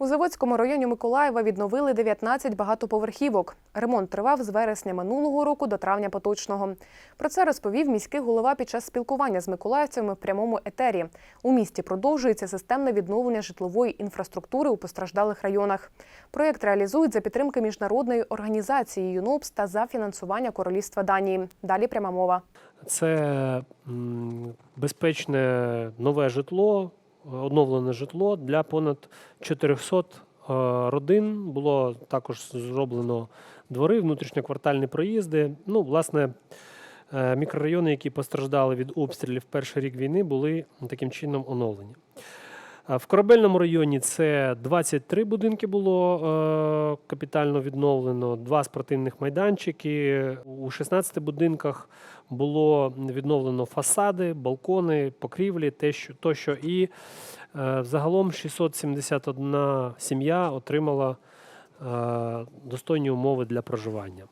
У Заводському районі Миколаєва відновили 19 багатоповерхівок. Ремонт тривав з вересня минулого року до травня поточного. Про це розповів міський голова під час спілкування з миколаївцями в прямому етері. У місті продовжується системне відновлення житлової інфраструктури у постраждалих районах. Проєкт реалізують за підтримки міжнародної організації ЮНОПС та за фінансування Королівства Данії. Далі пряма мова. Це безпечне нове житло, оновлене житло для понад 400 е, родин. Було також зроблено двори, внутрішньоквартальні проїзди. Ну, власне, е, мікрорайони, які постраждали від обстрілів перший рік війни, були таким чином оновлені. В корабельному районі це 23 будинки було е, капітально відновлено, два спортивних майданчики. У 16 будинках було відновлено фасади, балкони, покрівлі, те, що, тощо. І е, загалом 671 сім'я отримала е, достойні умови для проживання.